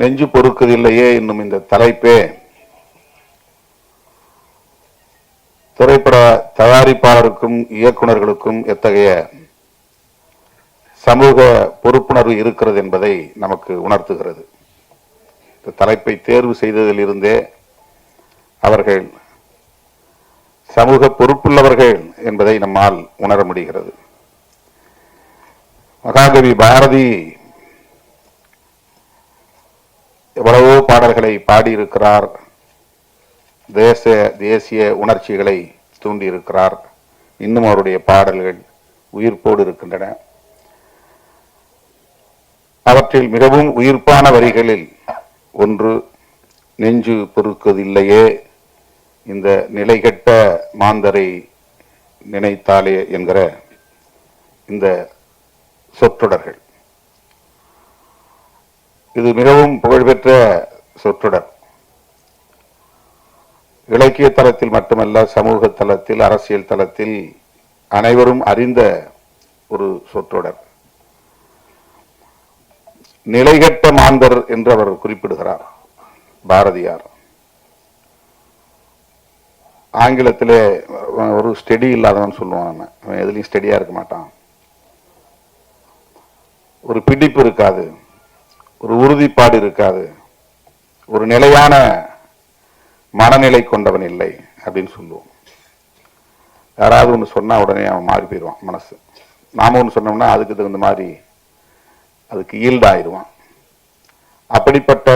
நெஞ்சு பொறுக்குதில்லையே என்னும் இந்த தலைப்பே. திரைப்பட தயாரிப்பாளருக்கும் இயக்குனர்களுக்கும் எத்தகைய சமூக பொறுப்புணர்வு இருக்கிறது என்பதை நமக்கு உணர்த்துகிறது. இந்த தலைப்பை தேர்வு செய்ததிலிருந்தே அவர்கள் சமூக பொறுப்புள்ளவர்கள் என்பதை நம்மால் உணர முடிகிறது. மகாகவி பாரதி எவ்வளவோ பாடல்களை பாடியிருக்கிறார். தேச தேசிய உணர்ச்சிகளை தூண்டியிருக்கிறார். இன்னும் அவருடைய பாடல்கள் உயிர்ப்போடு இருக்கின்றன. அவற்றில் மிகவும் உயிர்ப்பான வரிகளில் ஒன்று நெஞ்சு பொறுக்கதில்லையே இந்த நிலைகெட்ட மாந்தரை நினைத்தாலே என்கிற இந்த சொற்றொடர்கள். இது மிகவும் புகழ்பெற்ற சொற்றொடர். இலக்கிய தளத்தில் மட்டுமல்ல சமூக தளத்தில் அரசியல் தளத்தில் அனைவரும் அறிந்த ஒரு சொற்றொடர். நிலைகட்ட மாந்தர் என்று அவர் குறிப்பிடுகிறார் பாரதியார். ஆங்கிலத்திலே ஒரு ஸ்டெடி இல்லாதவன் சொல்லுவான் அவன். எதுலையும் ஸ்டெடியா இருக்க மாட்டான். ஒரு பிடிப்பு இருக்காது. ஒரு உறுதிப்பாடு இருக்காது. ஒரு நிலையான மனநிலை கொண்டவன் இல்லை அப்படின்னு சொல்லுவோம். யாராவது ஒன்று சொன்னா உடனே அவன் மாறி போயிடுவான் மனசு. நாம ஒன்று சொன்னோம்னா அதுக்கு தகுந்த மாதிரி அதுக்கு ஈல்டாயிருவான் அப்படிப்பட்ட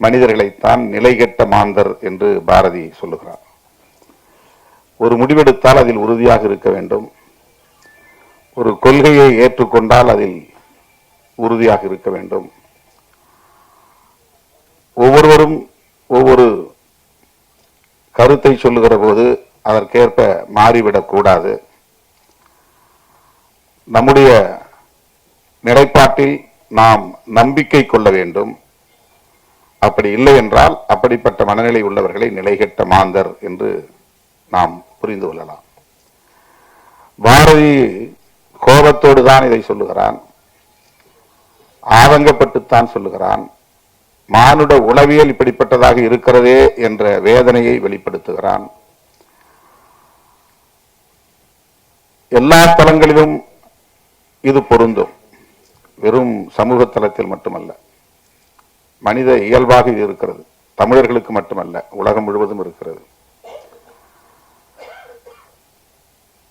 மனிதர்களைத்தான் நிலைகெட்ட மாந்தர் என்று பாரதி சொல்லுகிறார். ஒரு முடிவெடுத்தால் அதில் உறுதியாக இருக்க வேண்டும். ஒரு கொள்கையை ஏற்றுக்கொண்டால் அதில் உறுதியாக இருக்க வேண்டும். ஒவ்வொருவரும் ஒவ்வொரு கருத்தை சொல்லுகிற போது அதற்கேற்ப மாறிவிடக் கூடாது. நம்முடைய நிலைப்பாட்டில் நாம் நம்பிக்கை கொள்ள வேண்டும். அப்படி இல்லை என்றால் அப்படிப்பட்ட மனநிலை உள்ளவர்களை நிலைகட்ட மாந்தர் என்று நாம் புரிந்து கொள்ளலாம். பாரதி கோபத்தோடு தான் இதை சொல்லுகிறான். ஆதங்கப்பட்டுத்தான் சொல்லுகிறான். மானுட உளவியல் இப்படிப்பட்டதாக இருக்கிறதே என்ற வேதனையை வெளிப்படுத்துகிறான். எல்லா தலங்களிலும் இது பொருந்தும். வெறும் சமூக தளத்தில் மட்டுமல்ல. மனித இயல்பாக இது இருக்கிறது. தமிழர்களுக்கு மட்டுமல்ல. உலகம் முழுவதும் இருக்கிறது.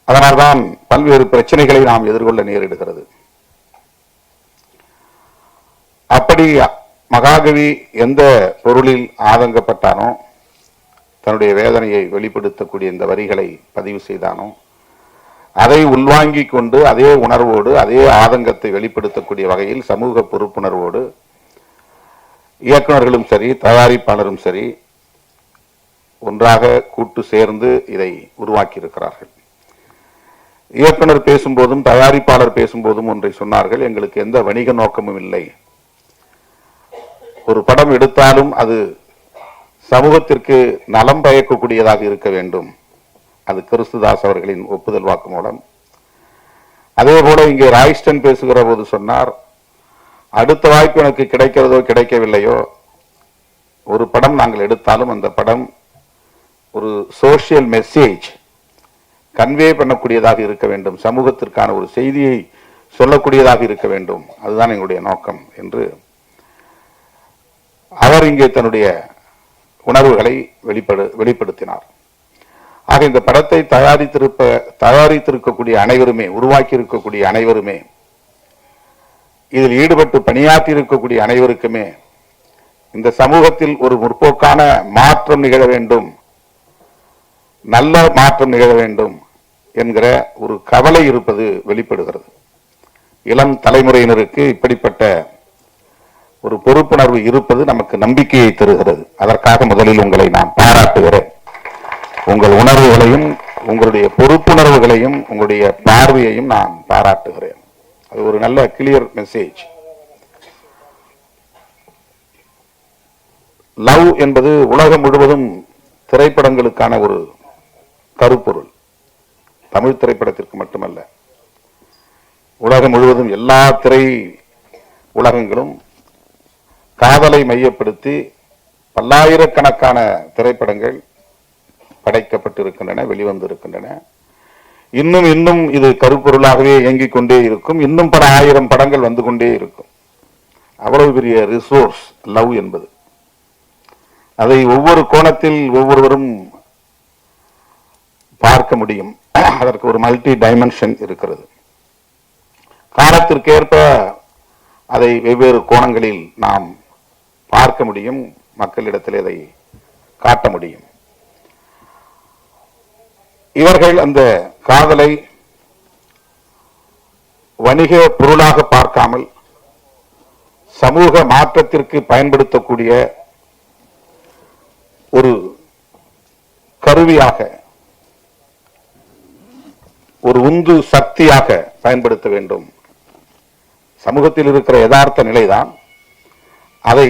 அதனால்தான் பல்வேறு பிரச்சனைகளை நாம் எதிர்கொள்ள நேரிடுகிறது. அப்படி மகாகவி எந்த பொருளில் ஆதங்கப்பட்டானோ தன்னுடைய வேதனையை வெளிப்படுத்தக்கூடிய இந்த வரிகளை பதிவு செய்தானோ அதை உள்வாங்கி கொண்டு அதே உணர்வோடு அதே ஆதங்கத்தை வெளிப்படுத்தக்கூடிய வகையில் சமூக பொறுப்புணர்வோடு இயக்குனர்களும் சரி தயாரிப்பாளரும் சரி ஒன்றாக கூட்டு சேர்ந்து இதை உருவாக்கி இருக்கிறார்கள் இயக்குனர் பேசும்போதும் தயாரிப்பாளர் பேசும்போதும் ஒன்றை சொன்னார்கள் எங்களுக்கு எந்த வணிக நோக்கமும் இல்லை. ஒரு படம் எடுத்தாலும் அது சமூகத்திற்கு நலம் பயக்கக்கூடியதாக இருக்க வேண்டும். அது கிறிஸ்துதாஸ் அவர்களின் ஒப்புதல் வாக்கு மூலம். அதே போல இங்கே ராய்ஸ்டன் பேசுகிற போது சொன்னார் அடுத்த வாய்ப்பு எனக்கு கிடைக்கிறதோ கிடைக்கவில்லையோ ஒரு படம் நாங்கள் எடுத்தாலும் அந்த படம் ஒரு சோஷியல் மெசேஜ் கன்வே பண்ணக்கூடியதாக இருக்க வேண்டும். சமூகத்திற்கான ஒரு செய்தியை சொல்லக்கூடியதாக இருக்க வேண்டும். அதுதான் எங்களுடைய நோக்கம் என்று அவர் இங்கே தன்னுடைய உணர்வுகளை வெளிப்படு வெளிப்படுத்தினார். ஆக இந்த படத்தை தயாரித்திருப்ப தயாரித்திருக்கக்கூடிய அனைவருமே உருவாக்கி இருக்கக்கூடிய அனைவருமே இதில் ஈடுபட்டு பணியாற்றி இருக்கக்கூடிய அனைவருக்குமே இந்த சமூகத்தில் ஒரு முற்போக்கான மாற்றம் நிகழ வேண்டும் நல்ல மாற்றம் நிகழ வேண்டும் என்கிற ஒரு கவலை இருப்பது வெளிப்படுகிறது. இளம் தலைமுறையினருக்கு இப்படிப்பட்ட ஒரு பொறுப்புணர்வு இருப்பது நமக்கு நம்பிக்கையை தருகிறது. அதற்காக முதலில் உங்களை நான் பாராட்டுகிறேன். உங்கள் உணர்வுகளையும் உங்களுடைய பொறுப்புணர்வுகளையும் உங்களுடைய பார்வையையும் நான் பாராட்டுகிறேன். அது ஒரு நல்ல கிளியர் மெசேஜ் லவ் என்பது உலகம் முழுவதும் திரைப்படங்களுக்கான ஒரு கருப்பொருள். தமிழ் திரைப்படத்திற்கு மட்டுமல்ல. உலகம் முழுவதும் எல்லா திரை உலகங்களும் காதலை மையப்படுத்தி பல்லாயிரக்கணக்கான திரைப்படங்கள் படைக்கப்பட்டிருக்கின்றன வெளிவந்திருக்கின்றன. இன்னும் இன்னும் இது கருப்பொருளாகவே இயங்கிக் கொண்டே இருக்கும். இன்னும் பல ஆயிரம் படங்கள் வந்து கொண்டே இருக்கும். அவ்வளவு பெரிய ரிசோர்ஸ் லவ் என்பது. அதை ஒவ்வொரு கோணத்தில் ஒவ்வொருவரும் பார்க்க முடியும். அதற்கு ஒரு மல்டி டைமென்ஷன் இருக்கிறது. காலத்திற்கேற்ப அதை வெவ்வேறு கோணங்களில் நாம் பார்க்க முடியும் மக்களிடத்தில் அதை காட்ட முடியும். இவர்கள் அந்த காதலை வணிக பொருளாக பார்க்காமல் சமூக மாற்றத்திற்கு பயன்படுத்தக்கூடிய ஒரு கருவியாக ஒரு உந்து சக்தியாக பயன்படுத்த வேண்டும். சமூகத்தில் இருக்கிற யதார்த்த நிலைதான். அதை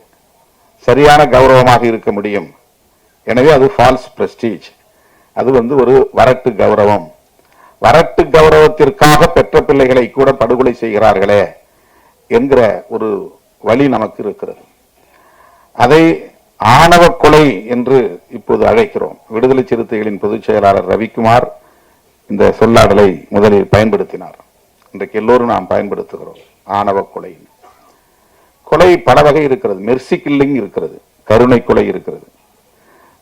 சரியான கௌரவமாக இருக்க முடியும். எனவே அது ஃபால்ஸ் பிரஸ்டீஜ் அது வந்து ஒரு வரட்டு கௌரவம். வரட்டு கௌரவத்திற்காக பெற்ற பிள்ளைகளை கூட படுகொலை செய்கிறார்களே என்கிற ஒரு வழி நமக்கு இருக்கிறது. அதை ஆணவ கொலை என்று இப்போது அழைக்கிறோம். விடுதலை சிறுத்தைகளின் பொதுச் செயலாளர் ரவிக்குமார் இந்த சொல்லாடலை முதலில் பயன்படுத்தினார். இன்றைக்கு எல்லோரும் நாம் பயன்படுத்துகிறோம். ஆணவ கொலை கொலை பல வகை இருக்கிறது. மெர்சி கில்லிங் இருக்கிறது. கருணை கொலை இருக்கிறது.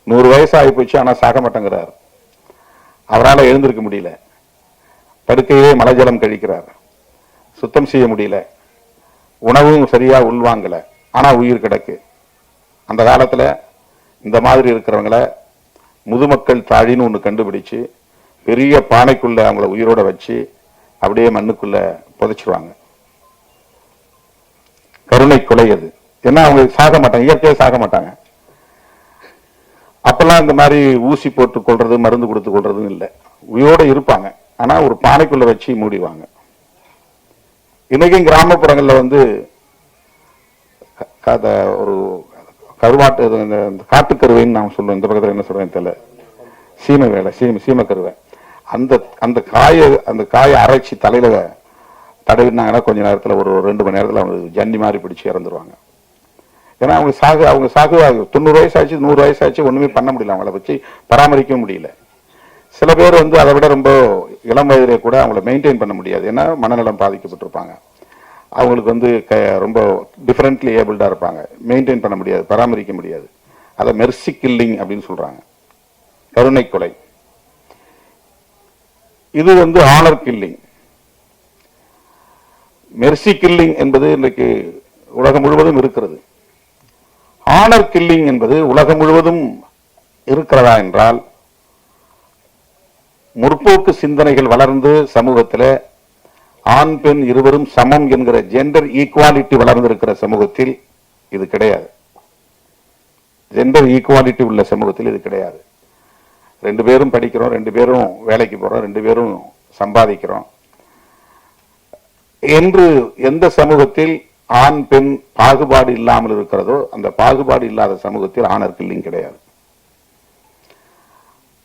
நூறு வயசு ஆகி போச்சு ஆனா சாக மாட்டேங்கிறார். அவரால் எழுந்திருக்க முடியல. படுக்கையே மலஜலம் கழிக்கிறார். சுத்தம் செய்ய முடியல. உணவும் சரியா உள்வாங்கல ஆனா உயிர் கிடக்கு. அந்த காலத்துல இந்த மாதிரி இருக்கிறவங்கள முதுமக்கள் தாழின்னு ஒன்று கண்டுபிடிச்சு பெரிய பானைக்குள்ள அவங்கள உயிரோட வச்சு அப்படியே மண்ணுக்குள்ள புதைச்சிருவாங்க. கருணை கொலை அது ஏன்னா அவங்க சாக மாட்டாங்க இயற்கையாக சாக மாட்டாங்க. அப்பெல்லாம் இந்த மாதிரி ஊசி போட்டு கொள்றது மருந்து கொடுத்து கொள்றதும் இல்லை. உயிரோட இருப்பாங்க. ஆனா ஒரு பானைக்குள்ள வச்சு மூடிவாங்க இன்றைக்கும் கிராமப்புறங்கள்ல வந்து க- ஒரு கருவாட்டு இந்த காட்டுக்கருவைன்னு நான் சொல்லுவேன். இந்த பக்கத்தில் என்ன சொல்கிறேன் தெரியல. சீமை வேலை சீமை சீமை கருவை அந்த அந்த காயை அந்த காயை அரைச்சி தலையில தடவினாங்கன்னா கொஞ்ச நேரத்துல ஒரு ரெண்டு மணி நேரத்துல அவங்க ஜன்னி மாதிரி பிடிச்சு இறந்துருவாங்க. ஏன்னா அவங்க சாகு அவங்க சாகு தொண்ணூறு வயசு ஆச்சு நூறு வயசு ஆச்சு ஒன்றுமே பண்ண முடியல. அவங்கள வச்சு பராமரிக்க முடியல. சில பேர் வந்து அதை விட ரொம்ப இளம் வயதிலே கூட அவங்கள மெயின்டைன் பண்ண முடியாது. ஏன்னா மனநலம் பாதிக்கப்பட்டிருப்பாங்க. அவங்களுக்கு வந்து க- ரொம்ப டிஃப்ரெண்ட்லி ஏபிள்டா இருப்பாங்க. மெயின்டைன் பண்ண முடியாது பராமரிக்க முடியாது. அதை மெர்சி கில்லிங் அப்படின்னு சொல்றாங்க. கருணை கொலை. இது வந்து ஆனர் கில்லிங் மெர்சி கில்லிங் என்பது இன்றைக்கு உலகம் முழுவதும் இருக்கிறது. ஆனர் கில்லிங் என்பது உலகம் முழுவதும் இருக்கிறதா என்றால் முற்போக்கு சிந்தனைகள் வளர்ந்து சமூகத்தில் ஆண் பெண் இருவரும் சமம் என்கிற ஜெண்டர் ஈக்குவாலிட்டி வளர்ந்திருக்கிற சமூகத்தில் இது கிடையாது. ஜெண்டர் ஈக்குவாலிட்டி உள்ள சமூகத்தில் இது கிடையாது. ரெண்டு பேரும் படிக்கிறோம் ரெண்டு பேரும் வேலைக்கு போறோம் ரெண்டு பேரும் சம்பாதிக்கிறோம். என்று எந்த சமூகத்தில் ஆண் பெண் பாகுபாடு இல்லாமல் இருக்கிறதோ அந்த பாகுபாடு இல்லாத சமூகத்தில் ஆணர் கில்லிங் கிடையாது.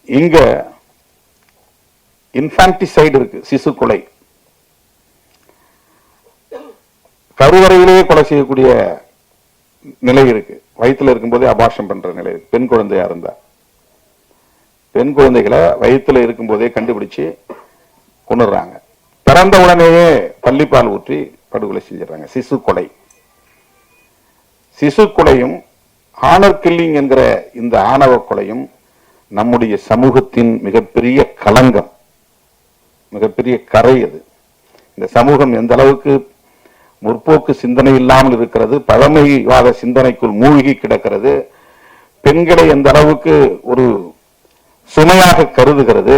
இங்க இன்ஃபான்டிசைடு இருக்கு சிசு கொலை. கருவறையிலேயே கொலை செய்யக்கூடிய நிலை இருக்கு. வயித்துல இருக்கும்போதே அபாஷம் பண்ற நிலை இருக்கு. பெண் குழந்தையா இருந்தா. பெண் குழந்தைகளை வயித்துல இருக்கும்போதே கண்டுபிடிச்சு கொண்டுடுறாங்க பிறந்த உடனேயே பள்ளிப்பால் ஊற்றி படுகொலை செஞ்சிடறாங்க. சிசு கொலை. சிசு கொலையும் ஆனர் கில்லிங் என்கிற இந்த ஆணவ கொலையும் நம்முடைய சமூகத்தின் மிகப்பெரிய களங்கம். மிகப்பெரிய கரை அது. இந்த சமூகம் எந்த அளவுக்கு முற்போக்கு சிந்தனை இல்லாமல் இருக்கிறது பழமைவாத சிந்தனைக்குள் மூழ்கி கிடக்கிறது பெண்களை எந்த அளவுக்கு ஒரு சுமையாக கருதுகிறது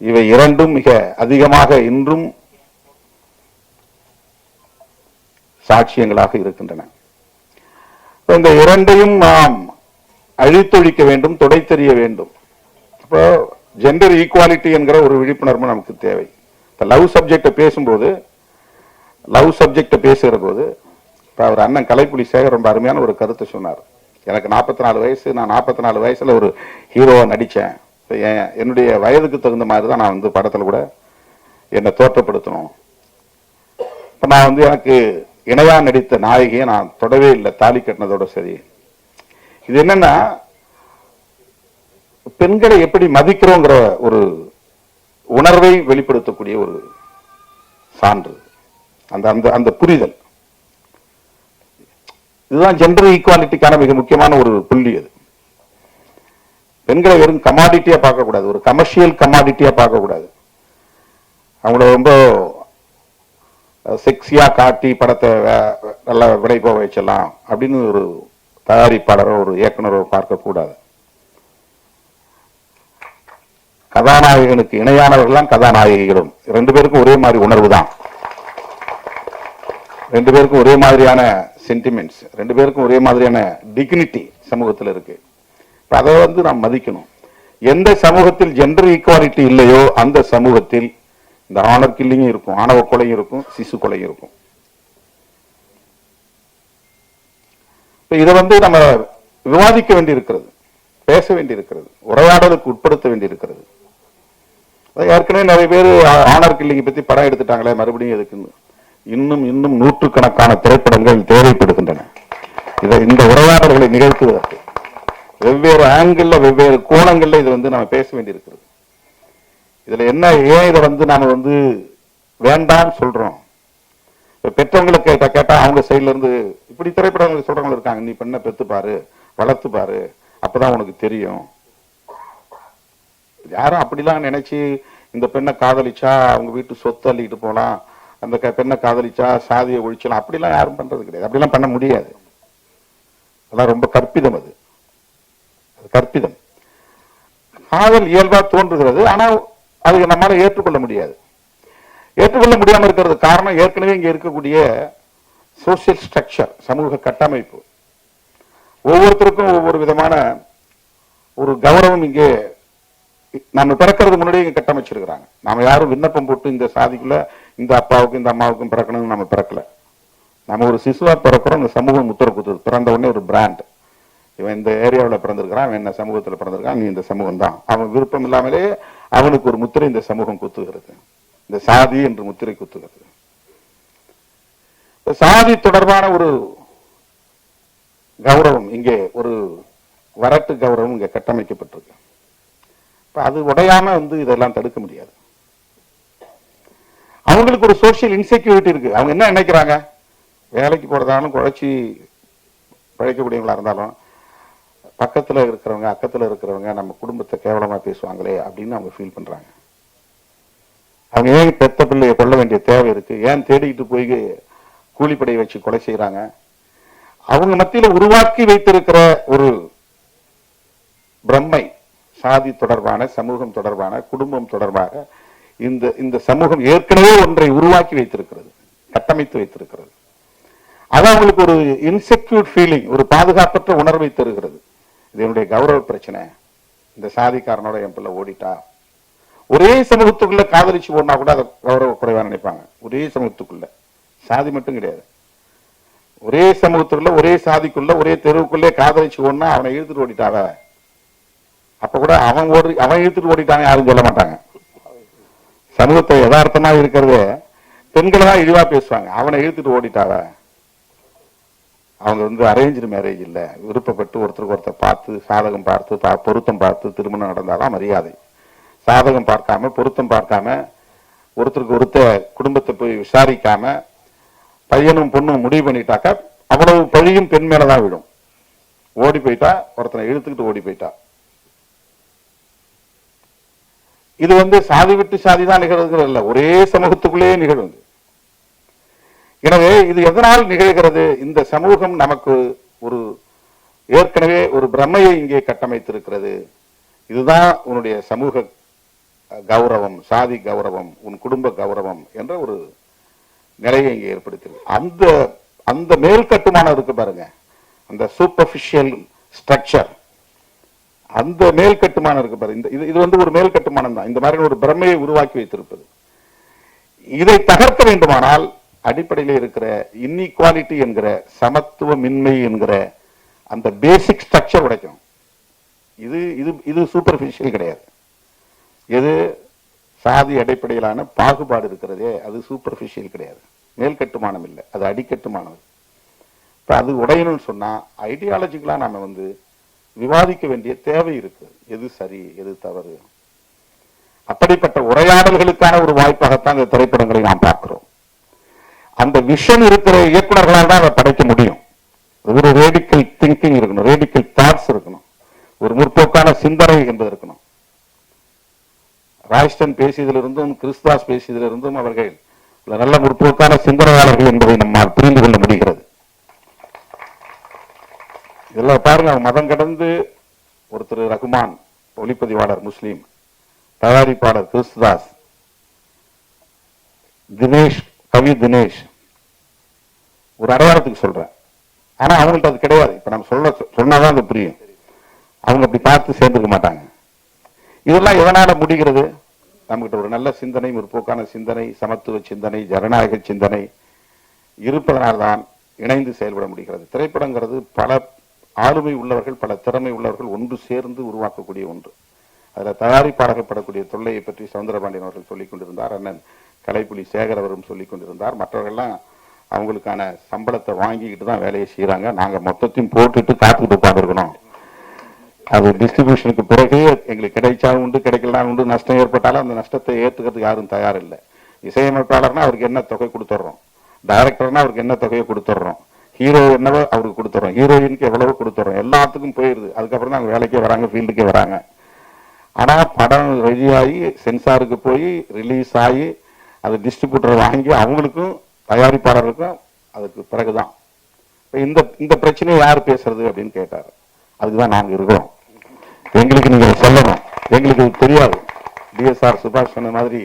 இவை இரண்டும் மிக அதிகமாக இன்றும் சாட்சியங்களாக இருக்கின்றன. இந்த இரண்டையும் நாம் அழித்தொழிக்க வேண்டும் துடைத்தெறிய வேண்டும். இப்போ ஜெண்டர் ஈக்குவாலிட்டி என்கிற ஒரு விழிப்புணர்வு நமக்கு தேவை. இப்போ லவ் சப்ஜெக்டை பேசும்போது லவ் சப்ஜெக்டை பேசுகிற போது இப்போ அவர் அண்ணன் கலைப்புலி சேகர் ரொம்ப அருமையான ஒரு கருத்தை சொன்னார். எனக்கு நாற்பத்தி நாலு வயசு நான் நாற்பத்தி நாலு வயசில் ஒரு ஹீரோவை நடித்தேன். என்னுடைய வயதுக்கு தகுந்த மாதிரி தான் நான் வந்து படத்தில் கூட என்னை தோற்றப்படுத்தணும். இப்போ நான் வந்து எனக்கு இணையாக நடித்த நாயகியை நான் தொடவே இல்லை தாலி கட்டினதோட சரி. இது என்னன்னா பெண்களை எப்படி மதிக்கிறோங்கிற ஒரு உணர்வை வெளிப்படுத்தக்கூடிய ஒரு சான்று. அந்த அந்த அந்த புரிதல். இதுதான் ஜெண்டர் ஈக்குவாலிட்டிக்கான மிக முக்கியமான ஒரு புள்ளி அது. பெண்களை வெறும் கமாடிட்டியா பார்க்கக்கூடாது. ஒரு கமர்ஷியல் கமாடிட்டியா பார்க்கக்கூடாது. அவங்கள ரொம்ப செக்ஸியா காட்டி படத்தை நல்லா விலை போக வச்சிடலாம் அப்படின்னு ஒரு தயாரிப்பாளரோ ஒரு இயக்குனரோ பார்க்கக்கூடாது. கதாநாயகனுக்கு இணையானவர்கள்லாம் கதாநாயகிகளும். ரெண்டு பேருக்கும் ஒரே மாதிரி உணர்வு தான் ரெண்டு பேருக்கும் ஒரே மாதிரியான சென்டிமெண்ட்ஸ் ரெண்டு பேருக்கும் ஒரே மாதிரியான டிக்னிட்டி சமூகத்தில் இருக்குது இப்போ அதை வந்து நாம் மதிக்கணும். எந்த சமூகத்தில் ஜெண்டர் ஈக்குவாலிட்டி இல்லையோ அந்த சமூகத்தில் இந்த ஆனர் கில்லிங்கும் இருக்கும் ஆணவ கொலையும் இருக்கும் சிசு கொலையும் இருக்கும். இதை வந்து நம்ம விவாதிக்க வேண்டியிருக்கிறது பேச வேண்டியிருக்கிறது உரையாடலுக்கு உட்படுத்த வேண்டியிருக்கிறது. ஏற்கனவே நிறைய பேர் ஆனர் கில்லிங்கை பத்தி படம் எடுத்துட்டாங்களே மறுபடியும் எதுக்குன்னு. இன்னும் இன்னும் நூற்றுக்கணக்கான திரைப்படங்கள் தேவைப்படுகின்றன. இதை இந்த உரையாடல்களை நிகழ்த்துவதற்கு. வெவ்வேறு ஆங்கிள் வெவ்வேறு கோணங்கள்ல இது வந்து நம்ம பேச வேண்டியிருக்கிறது. இதுல என்ன ஏன் இதை வந்து நாம வந்து வேண்டாம்னு சொல்றோம்? பெற்றவங்களை கேட்டா கேட்டா அவங்க சைடுல இருந்து இப்படி திரைப்படங்கள் சொல்றவங்க இருக்காங்க. நீ பெண்ணை பெத்து பாரு வளர்த்து பாரு அப்பதான் உனக்கு தெரியும். யாரும் அப்படிலாம் நினைச்சு இந்த பெண்ணை காதலிச்சா அவங்க வீட்டு சொத்து அள்ளிட்டு போலாம் அந்த க- பெண்ணை காதலிச்சா சாதியை ஒழிச்சலாம் அப்படிலாம் யாரும் பண்றது கிடையாது. அப்படிலாம் பண்ண முடியாது. அதான் ரொம்ப கற்பிதம் அது. கற்பிதம். காதல் இயல்பா தோன்றுகிறது ஆனா அது நம்மால ஏற்றுக்கொள்ள முடியாது. ஏற்றுக்கொள்ள முடியாம இருக்கிறது காரணம் ஏற்கனவே இங்க இருக்கக்கூடிய சோசியல் ஸ்ட்ரக்சர் சமூக கட்டமைப்பு. ஒவ்வொருத்தருக்கும் ஒவ்வொரு விதமான ஒரு கௌரவம் இங்கே நம்ம பிறக்கிறது முன்னாடியே இங்க கட்டமைச்சிருக்கிறாங்க. நாம யாரும் விண்ணப்பம் போட்டு இந்த சாதிக்குள்ள இந்த அப்பாவுக்கும் இந்த அம்மாவுக்கும் பிறக்கணும்னு நம்ம பிறக்கல. நம்ம ஒரு சிசுவா பிறக்கிறோம் இந்த சமூகம் முத்திர கொடுத்தது. பிறந்த உடனே ஒரு பிராண்ட் இவன் இந்த ஏரியாவில் பிறந்திருக்கிறான் அவன் என்ன சமூகத்தில் பிறந்திருக்கான் நீ இந்த சமூகம் தான் அவன் விருப்பம் இல்லாமலே அவனுக்கு ஒரு முத்திரை இந்த சமூகம் குத்துகிறது. இந்த சாதி என்று முத்திரை குத்துகிறது. சாதி தொடர்பான ஒரு கௌரவம் இங்கே ஒரு வரட்டு கௌரவம் இங்கே கட்டமைக்கப்பட்டிருக்கு. இப்போ அது உடையாம வந்து இதெல்லாம் தடுக்க முடியாது. அவங்களுக்கு ஒரு சோசியல் இன்செக்யூரிட்டி இருக்கு. அவங்க என்ன நினைக்கிறாங்க? வேலைக்கு போறதாலும் குழைச்சி பழைக்கக்கூடியவங்களா இருந்தாலும் பக்கத்துல இருக்கிறவங்க அக்கத்துல இருக்கிறவங்க நம்ம குடும்பத்தை கேவலமா பேசுவாங்களே அப்படின்னு அவங்க ஃபீல் பண்றாங்க. அவங்க ஏன் பெத்த பிள்ளையை கொள்ள வேண்டிய தேவை இருக்கு? ஏன் தேடிக்கிட்டு போய் கூலிப்படையை வச்சு கொலை செய்யறாங்க அவங்க மத்தியில உருவாக்கி வைத்திருக்கிற ஒரு பிரம்மை சாதி தொடர்பான சமூகம் தொடர்பான குடும்பம் தொடர்பாக இந்த இந்த சமூகம் ஏற்கனவே ஒன்றை உருவாக்கி வைத்திருக்கிறது கட்டமைத்து வைத்திருக்கிறது. அது அவங்களுக்கு ஒரு இன்செக்யூர் ஃபீலிங் ஒரு பாதுகாப்பற்ற உணர்வை தருகிறது. இது என்னுடைய கௌரவ பிரச்சனை. இந்த சாதிக்காரனோட என் பிள்ளை ஓடிட்டா. ஒரே சமூகத்துக்குள்ள காதலிச்சு ஓடினா கூட அதை கௌரவ குறைவா நினைப்பாங்க. ஒரே சமூகத்துக்குள்ள. சாதி மட்டும் கிடையாது. ஒரே சமூகத்துக்குள்ள ஒரே சாதிக்குள்ள ஒரே தெருவுக்குள்ளே காதலிச்சு ஓடினா அவனை இழுத்துட்டு ஓடிட்டாவ அப்ப கூட அவன் ஓடி அவன் இழுத்துட்டு ஓடிட்டாங்க யாரும் சொல்ல மாட்டாங்க. சமூகத்தை யதார்த்தமா இருக்கிறது பெண்களை தான் இழிவா பேசுவாங்க. அவனை இழுத்துட்டு ஓடிட்டாவ அவங்க வந்து அரேஞ்சு மேரேஜ் இல்ல. விருப்பப்பட்டு ஒருத்தருக்கு ஒருத்தர் பார்த்து சாதகம் பார்த்து பா- பொருத்தம் பார்த்து திருமணம் நடந்தாதான் மரியாதை. சாதகம் பார்க்காம பொருத்தம் பார்க்காம ஒருத்தருக்கு ஒருத்தர் குடும்பத்தை போய் விசாரிக்காம பையனும் பொண்ணும் முடிவு பண்ணிட்டாக்கா அவ்வளவு பழியும் பெண் மேலதான் விடும் ஓடி போயிட்டா ஒருத்தனை இழுத்துக்கிட்டு ஓடி போயிட்டா. இது வந்து சாதி விட்டு சாதி தான் நிகழ்வுகள் இல்லை ஒரே சமூகத்துக்குள்ளேயே நிகழ்வுது எனவே இது எதனால் நிகழ்கிறது? இந்த சமூகம் நமக்கு ஒரு ஏற்கனவே ஒரு பிரமையை இங்கே கட்டமைத்திருக்கிறது. இதுதான் உன்னுடைய சமூக கௌரவம் சாதி கௌரவம் உன் குடும்ப கௌரவம் என்ற ஒரு நிலையை இங்கே ஏற்படுத்தியது அந்த அந்த மேல் கட்டுமானம் இருக்கு பாருங்க. அந்த சூப்பர்ஃபிஷியல் ஸ்ட்ரக்சர் அந்த மேல் கட்டுமானம் இருக்கு பாருங்க இந்த இது இது வந்து ஒரு மேல் கட்டுமானம் தான். இந்த மாதிரி ஒரு பிரமையை உருவாக்கி வைத்திருப்பது. இதை தகர்க்க வேண்டுமானால் அடிப்படையில் இருக்கிற இன்இக்வாலிட்டி என்கிற சமத்துவமின்மை என்கிற அந்த பேசிக் ஸ்ட்ரக்சர் உடைக்கும் இது இது இது சூப்பர்ஃபிஷியல் கிடையாது. எது சாதி அடிப்படையிலான பாகுபாடு இருக்கிறதே அது சூப்பர்ஃபிஷியல் கிடையாது. மேல் கட்டுமானம் இல்லை அது அடிக்கட்டுமானம் இப்போ அது உடையணும்னு சொன்னா ஐடியாலஜிக்கலா நாம வந்து விவாதிக்க வேண்டிய தேவை இருக்குது எது சரி எது தவறு. அப்படிப்பட்ட உரையாடல்களுக்கான ஒரு வாய்ப்பாகத்தான் இந்த திரைப்படங்களை நாம் பார்க்கிறோம். அந்த விஷன் இருக்கிற இயக்குனர்களால் தான் அதை படைக்க முடியும். ஒரு ரேடிக்கல் திங்கிங் இருக்கணும் ரேடிக்கல் தாட்ஸ் இருக்கணும். ஒரு முற்போக்கான சிந்தனை என்பது இருக்கணும். ராய்ஸ்டன் பேசியதிலிருந்தும் கிறிஸ்தாஸ் பேசியதிலிருந்தும் அவர்கள் நல்ல முற்போக்கான சிந்தனையாளர்கள் என்பதை நம்மால் புரிந்து கொள்ள முடிகிறது. இதெல்லாம் பாருங்க மதம் கடந்து ஒருத்தர் ரகுமான் ஒளிப்பதிவாளர் முஸ்லீம் தயாரிப்பாளர் கிறிஸ்துதாஸ் தினேஷ் கவி தினேஷ் ஒரு அடையாளத்துக்கு சொல்கிறேன் ஆனால் அவங்கள்ட்ட அது கிடையாது. இப்போ நம்ம சொல்ல சொன்னாதான் அது புரியும். அவங்க அப்படி பார்த்து சேர்ந்துருக்க மாட்டாங்க. இதெல்லாம் எதனால் முடிகிறது? நம்மகிட்ட ஒரு நல்ல சிந்தனை முற்போக்கான சிந்தனை சமத்துவ சிந்தனை ஜனநாயக சிந்தனை இருப்பதனால்தான் இணைந்து செயல்பட முடிகிறது. திரைப்படங்கிறது பல ஆளுமை உள்ளவர்கள் பல திறமை உள்ளவர்கள் ஒன்று சேர்ந்து உருவாக்கக்கூடிய ஒன்று. அதில் தயாரிப்பாளர்களப்படக்கூடிய தொல்லையை பற்றி சவுந்தரபாண்டியன் அவர்கள் சொல்லிக் கொண்டிருந்தார். அண்ணன் கலைப்புலி சேகர் அவரும் சொல்லி கொண்டிருந்தார். மற்றவர்கள்லாம் அவங்களுக்கான சம்பளத்தை வாங்கிக்கிட்டு தான் வேலையை செய்கிறாங்க நாங்கள் மொத்தத்தையும் போட்டுட்டு காத்துக்கிட்டு உட்காந்துருக்கணும் அது டிஸ்ட்ரிபியூஷனுக்கு பிறகு எங்களுக்கு கிடைச்சாலும் உண்டு கிடைக்கலாம் உண்டு நஷ்டம் ஏற்பட்டாலும் அந்த நஷ்டத்தை ஏற்றுக்கிறதுக்கு யாரும் தயார் இல்லை இசையமைப்பாளர்னா அவருக்கு என்ன தொகை கொடுத்துட்றோம் டைரக்டர்னா அவருக்கு என்ன தொகையை கொடுத்துட்றோம் ஹீரோ என்னவோ அவருக்கு கொடுத்துட்றோம் ஹீரோயினுக்கு எவ்வளவோ கொடுத்துட்றோம் எல்லாத்துக்கும் போயிடுது அதுக்கப்புறம் தான் அவங்க வேலைக்கே வராங்க ஃபீல்டுக்கே வராங்க. ஆனால் படம் ரெடியாகி சென்சாருக்கு போய் ரிலீஸ் ஆகி அது டிஸ்ட்ரிபியூட்டர் வாங்கி அவங்களுக்கும் தயாரிப்பாளருக்கும் அதுக்கு பிறகுதான். தான் இந்த இந்த பிரச்சனையை யார் பேசுறது அப்படின்னு கேட்டார். அதுக்கு தான் நாங்கள் இருக்கிறோம். எங்களுக்கு நீங்கள் சொல்லணும். எங்களுக்கு இது தெரியாது. டிஎஸ்ஆர் சுபாஷ் சொன்ன மாதிரி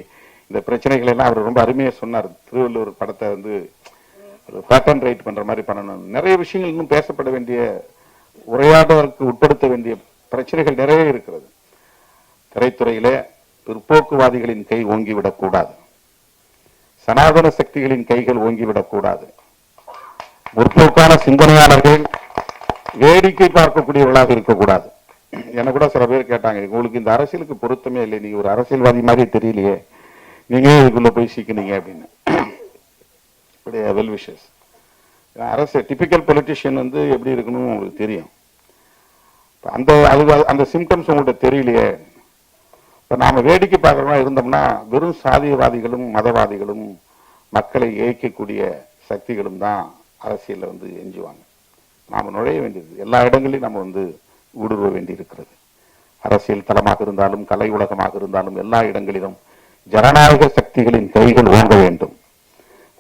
இந்த பிரச்சனைகள் எல்லாம் அவர் ரொம்ப அருமையாக சொன்னார். திருவள்ளுவர் படத்தை வந்து பேட்டர்ன் ரைட் பண்ணுற மாதிரி பண்ணணும். நிறைய விஷயங்கள் இன்னும் பேசப்பட வேண்டிய உரையாடலுக்கு உட்படுத்த வேண்டிய பிரச்சனைகள் நிறைய இருக்கிறது. திரைத்துறையிலே பிற்போக்குவாதிகளின் கை ஓங்கிவிடக்கூடாது சனாதன சக்திகளின் கைகள் ஓங்கிவிடக்கூடாது முற்போக்கான சிந்தனையாளர்கள் வேடிக்கை பார்க்கக்கூடியவர்களாக இருக்கக்கூடாது என்ன கூட சில பேர் கேட்டாங்க உங்களுக்கு இந்த அரசியலுக்கு பொருத்தமே இல்லை. நீங்க ஒரு அரசியல்வாதி மாதிரி தெரியலையே. நீங்க இதுக்குள்ள போய் சிக்கினீங்க அப்படின்னு. வெல் விஷஸ் அரசு டிபிக்கல் பொலிட்டிஷியன் வந்து எப்படி இருக்கணும் உங்களுக்கு தெரியும். அந்த அது அந்த சிம்டம்ஸ் உங்கள்கிட்ட தெரியலையே. இப்போ நாம் வேடிக்கை பார்க்குறோமா இருந்தோம்னா வெறும் சாதியவாதிகளும் மதவாதிகளும் மக்களை இயக்கக்கூடிய சக்திகளும் தான் அரசியலில் வந்து எஞ்சுவாங்க. நாம் நுழைய வேண்டியது எல்லா இடங்களையும் நம்ம வந்து ஊடுருவ வேண்டி இருக்கிறது அரசியல் தளமாக இருந்தாலும் கலை உலகமாக இருந்தாலும் எல்லா இடங்களிலும் ஜனநாயக சக்திகளின் கைகள் ஓங்க வேண்டும்.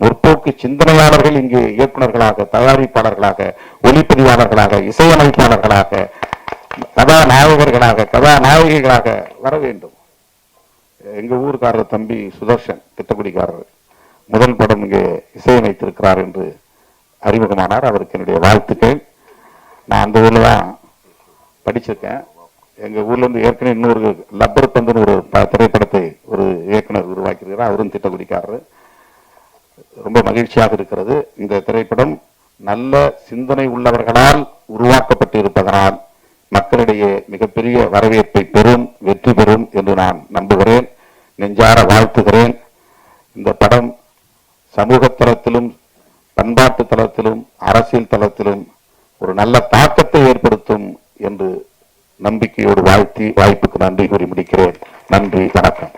முற்போக்கு சிந்தனையாளர்கள் இங்கு இயக்குனர்களாக தயாரிப்பாளர்களாக ஒளிப்பதிவாளர்களாக இசையமைப்பாளர்களாக கதாநாயகர்களாக கதாநாயகிகளாக வர வேண்டும். எங்கள் ஊருக்காரர் தம்பி சுதர்ஷன் பித்தக்குடிக்காரர். முதல் படம் இங்கே இசையமைத்திருக்கிறார் என்று அறிமுகமானார். அவருக்கு என்னுடைய வாழ்த்துக்கள். நான் அந்த ஊரில் தான் படிச்சிருக்கேன். எங்கள் ஊர்லேருந்து ஏற்கனவே இன்னொரு லப்பர் பந்துன்னு ஒரு ப- திரைப்படத்தை ஒரு இயக்குனர் உருவாக்கியிருக்கிறார். அவரும் திட்டக்குடிக்காரர். ரொம்ப மகிழ்ச்சியாக இருக்கிறது. இந்த திரைப்படம் நல்ல சிந்தனை உள்ளவர்களால் உருவாக்கப்பட்டு இருப்பதனால் மக்களிடையே மிகப்பெரிய வரவேற்பை பெறும் வெற்றி பெறும் என்று நான் நம்புகிறேன். நெஞ்சார வாழ்த்துகிறேன். இந்த படம் சமூக தளத்திலும் பண்பாட்டு தளத்திலும் அரசியல் தளத்திலும் ஒரு நல்ல தாக்கத்தை ஏற்படுத்தும் என்று நம்பிக்கையோடு வாழ்த்தி வாய்ப்புக்கு நன்றி கூறி முடிக்கிறேன். நன்றி வணக்கம்.